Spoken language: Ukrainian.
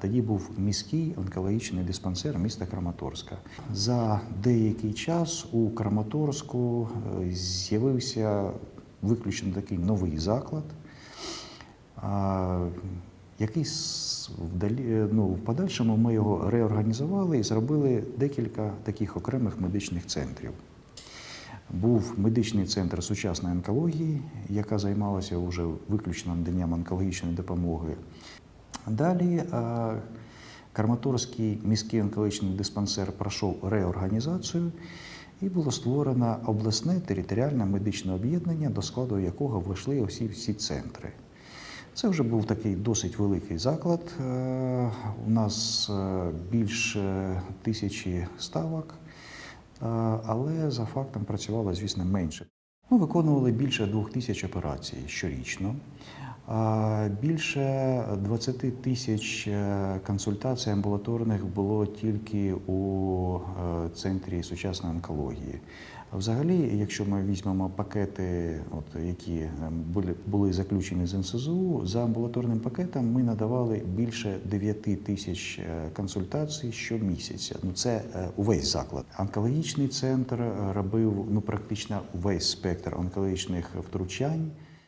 Тоді був міський онкологічний диспансер міста Краматорська. За деякий час у Краматорську е, з'явився виключно такий новий заклад, який ну, в подальшому ми його реорганізували і зробили декілька таких окремих медичних центрів. Був медичний центр сучасної онкології, яка займалася вже виключно наданням онкологічної допомоги. Далі е, Краматорський міський онкологічний диспансер пройшов реорганізацію і було створено обласне територіальне медичне об'єднання, до складу якого вийшли усі всі центри. Це вже був такий досить великий заклад. Е, У нас е, більше тисячі ставок, е, але за фактом працювало, звісно, менше. Ми виконували більше двох тисяч операцій щорічно. Більше 20 тисяч е, консультацій амбулаторних було тільки у е, центрі сучасної онкології. Взагалі, якщо ми візьмемо пакети, от, які е, були, були заключені з НСЗУ, за амбулаторним пакетом ми надавали більше 9 тисяч консультацій щомісяця. Ну це увесь заклад. Онкологічний центр робив ну практично увесь спектр онкологічних втручань.